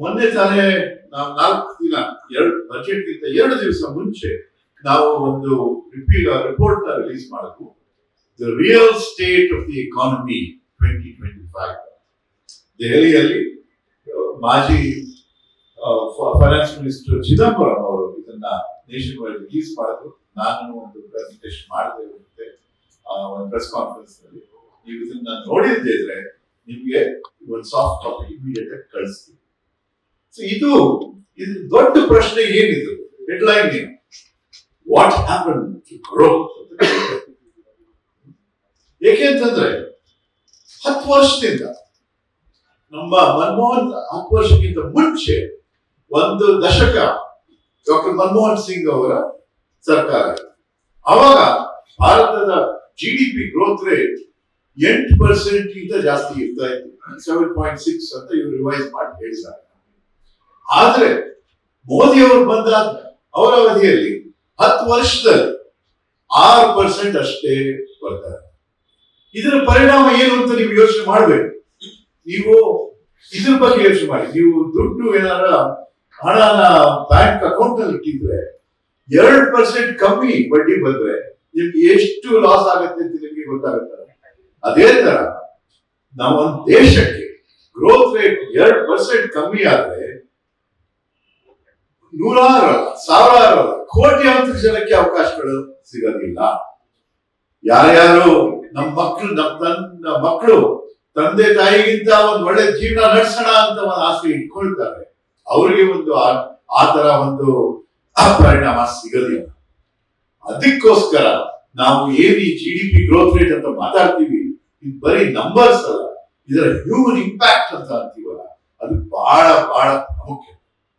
ಮೊನ್ನೆ ತಾನೇ ನಾವು ನಾಲ್ಕು ದಿನ, ಎರಡು ಬಜೆಟ್ ಗಿಂತ ಎರಡು ದಿವಸ ಮುಂಚೆ ನಾವು ಒಂದು ರಿಪೋರ್ಟ್ ರಿಲೀಸ್ ಮಾಡಿದ್ವು. The real state of the economy twenty twenty five ದೆಹಲಿಯಲ್ಲಿ, ಮಾಜಿ ಫೈನಾನ್ಸ್ ಮಿನಿಸ್ಟರ್ ಚಿದಂಬರಂ ಅವರು ಇದನ್ನ ನೇಷನ್ ವೈಡ್ ರಿಲೀಸ್ ಮಾಡಿದ್ರು. ನಾನು ಒಂದು ಪ್ರೆಸೆಂಟೇಷನ್ ಮಾಡಿದೆ ಒಂದು ಪ್ರೆಸ್ ಕಾನ್ಫರೆನ್ಸ್ನಲ್ಲಿ. ನೀವು ಇದನ್ನ ನೋಡಿದ್ದೇ ಇದ್ರೆ ನಿಮ್ಗೆ ಒಂದು ಸಾಫ್ಟ್ ಕಾಪಿ ಇಮಿಡಿಯೇಟ್ ಆಗಿ ಕಳಿಸ್ತೀವಿ ಸೊ ಇದು ಇದು ದೊಡ್ಡ ಪ್ರಶ್ನೆ ಏನಿದು? ಹೆಡ್ಲೈನ್ ಏನು? ವಾಟ್ ಹ್ಯಾಪನ್ ಟು ಗ್ರೋತ್ ಏಕೆಂತಂದ್ರೆ ಹತ್ತು ವರ್ಷದಿಂದ, ನಮ್ಮ ಮನಮೋಹನ್, ಹತ್ತು ವರ್ಷಕ್ಕಿಂತ ಮುಂಚೆ, ಒಂದು ದಶಕ ಡಾಕ್ಟರ್ ಮನಮೋಹನ್ ಸಿಂಗ್ ಅವರ ಸರ್ಕಾರ. ಅವಾಗ ಭಾರತದ G D P growth rate ಎಂಟು ಪರ್ಸೆಂಟ್ ಗಿಂತ ಜಾಸ್ತಿ ಇರ್ತಾ ಇತ್ತು. ಸೆವೆನ್ ಪಾಯಿಂಟ್ ಸಿಕ್ಸ್ ಅಂತ ಇವರು ರಿವೈಸ್ ಮಾಡಿ ಹೇಳಿದ್ದಾರೆ ಆದ್ರೆ ಮೋದಿಯವರು ಬಂದಾದ ಅವರ ಅವಧಿಯಲ್ಲಿ ಹತ್ತು ವರ್ಷದಲ್ಲಿ ಆರು ಪರ್ಸೆಂಟ್ ಅಷ್ಟೇ ಬರ್ತಾರೆ. ಇದರ ಪರಿಣಾಮ ಏನು ಅಂತ ನೀವು ಯೋಚನೆ ಮಾಡಬೇಕು. ನೀವು ಇದ್ರ ಬಗ್ಗೆ ಯೋಚನೆ ಮಾಡಿ. ನೀವು ದುಡ್ಡು ಏನಾರ ಹಣನ ಬ್ಯಾಂಕ್ ಅಕೌಂಟ್ ಅಲ್ಲಿ ಇಟ್ಟಿದ್ರೆ ಎರಡು ಪರ್ಸೆಂಟ್ ಕಮ್ಮಿ ಬಡ್ಡಿ ಬಂದ್ರೆ ನಿಮ್ಗೆ ಎಷ್ಟು ಲಾಸ್ ಆಗುತ್ತೆ ಅಂತ ನಿಮ್ಗೆ ಗೊತ್ತಾಗುತ್ತೆ? ಅದೇ ತರ ನಾವು ದೇಶಕ್ಕೆ ಗ್ರೋತ್ ರೇಟ್ ಎರಡು ಪರ್ಸೆಂಟ್ ಕಮ್ಮಿ ಆದ್ರೆ ನೂರಾರು ಸಾವಿರಾರು ಅಲ್ಲ, ಕೋಟ್ಯಾಂತರ ಜನಕ್ಕೆ ಅವಕಾಶಗಳು ಸಿಗೋದಿಲ್ಲ. ಯಾರ್ಯಾರು ನಮ್ಮ ಮಕ್ಕಳು ನಮ್ಮ ತನ್ನ ಮಕ್ಕಳು ತಂದೆ ತಾಯಿಗಿಂತ ಒಂದು ಒಳ್ಳೆ ಜೀವನ ನಡೆಸೋಣ ಅಂತ ಒಂದು ಆಸೆ ಇಟ್ಕೊಳ್ತಾರೆ ಅವರಿಗೆ ಒಂದು ಆ- ತರ ಒಂದು ಪರಿಣಾಮ ಸಿಗೋದಿಲ್ಲ. ಅದಕ್ಕೋಸ್ಕರ ನಾವು ಏನು ಈ G D P growth rate ಅಂತ ಮಾತಾಡ್ತೀವಿ ಇದು ಬರೀ ನಂಬರ್ಸ್ ಅಲ್ಲ ಇದರ ಹ್ಯೂಮನ್ ಇಂಪ್ಯಾಕ್ಟ್ ಅಂತ ಅಂತೀವಲ್ಲ ಅದು ಬಹಳ ಬಹಳ ಮುಖ್ಯ.